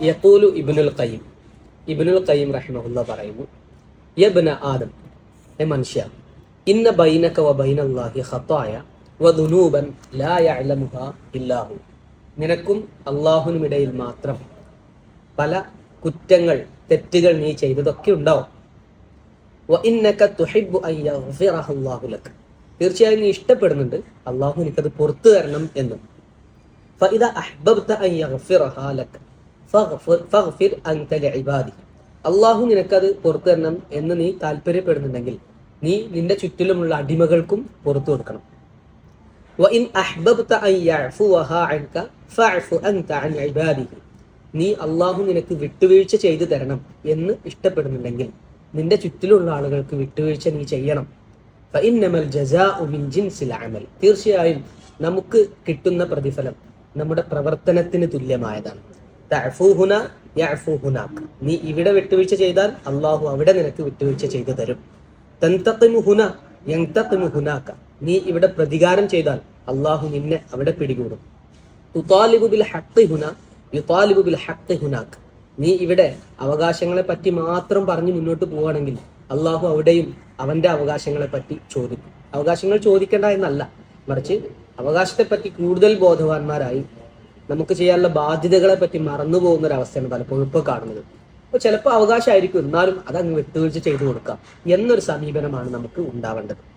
യക്കൂലു ഇബിനുൽ കയ്യം ഇബിനുൽ കയ്യം റഹ്മുള്ള പറയുന്നു യബ്ന ആദം എ മനുഷ്യ ഇന്ന ബൈനക വ ബൈന ബൈനല്ലാഹി ഖത്തായ വ ദുനൂബൻ ലാ യഅലമുഹ ഇല്ലാഹു. നിനക്കും അള്ളാഹുനും ഇടയിൽ മാത്രം പല കുറ്റങ്ങൾ തെറ്റുകൾ നീ ചെയ്തതൊക്കെ ഉണ്ടാവും. വ ഇന്നക തുഹിബ്ബു അൻ യഗ്ഫിറഹു അല്ലാഹു ലക. തീർച്ചയായും നീ ഇഷ്ടപ്പെടുന്നുണ്ട് അള്ളാഹു എനിക്കത് പുറത്തു തരണം എന്നും. ഫഇദ അഹ്ബബ്ത അൻ യഗ്ഫിറഹ ലക. فاغفر فاغفر أنت لعباده അള്ളാഹു നിനക്കത് പുറത്തു തരണം എന്ന് നീ താല്പര്യപ്പെടുന്നുണ്ടെങ്കിൽ നീ നിന്റെ ചുറ്റിലുമുള്ള അടിമകൾക്കും പുറത്തു കൊടുക്കണം وإن أحببت أن يعفوها عنك فاعف أنت عن عباده നീ അള്ളാഹു നിനക്ക് വിട്ടുവീഴ്ച ചെയ്തു തരണം എന്ന് ഇഷ്ടപ്പെടുന്നുണ്ടെങ്കിൽ നിന്റെ ചുറ്റിലുള്ള ആളുകൾക്ക് വിട്ടുവീഴ്ച നീ ചെയ്യണം فإنما الجزاء من جنس العمل തീർച്ചയായും നമുക്ക് കിട്ടുന്ന പ്രതിഫലം നമ്മുടെ പ്രവർത്തനത്തിന് തുല്യമായതാണ് നീ ഇവിടെ വിട്ടുവീഴ്ച ചെയ്താൽ അള്ളാഹു അവിടെ നിനക്ക് വിട്ടുവീഴ്ച ചെയ്തു തരും. യന്തഖിമുഹുനാക്ക നീ ഇവിടെ പ്രതികാരം ചെയ്താൽ അള്ളാഹു നിന്നെ അവിടെ പിടികൂടും. ഹുനാക്ക് നീ ഇവിടെ അവകാശങ്ങളെ പറ്റി മാത്രം പറഞ്ഞു മുന്നോട്ട് പോവുകയാണെങ്കിൽ അള്ളാഹു അവിടെയും അവന്റെ അവകാശങ്ങളെ പറ്റി ചോദിക്കും. അവകാശങ്ങൾ ചോദിക്കേണ്ട എന്നല്ല മറിച്ച് അവകാശത്തെ പറ്റി കൂടുതൽ ബോധവാന്മാരായി നമുക്ക് ചെയ്യാനുള്ള ബാധ്യതകളെ പറ്റി മറന്നു പോകുന്ന ഒരു അവസ്ഥയാണ് പലപ്പോഴും ഇപ്പോൾ കാണുന്നത്. അപ്പോൾ ചിലപ്പോൾ അവകാശമായിരിക്കും എന്നാലും അത് അങ്ങ് വിട്ടുവീഴ്ച ചെയ്തു കൊടുക്കാം. എന്നൊരു സമീപനമാണ് നമുക്ക് ഉണ്ടാവേണ്ടത്.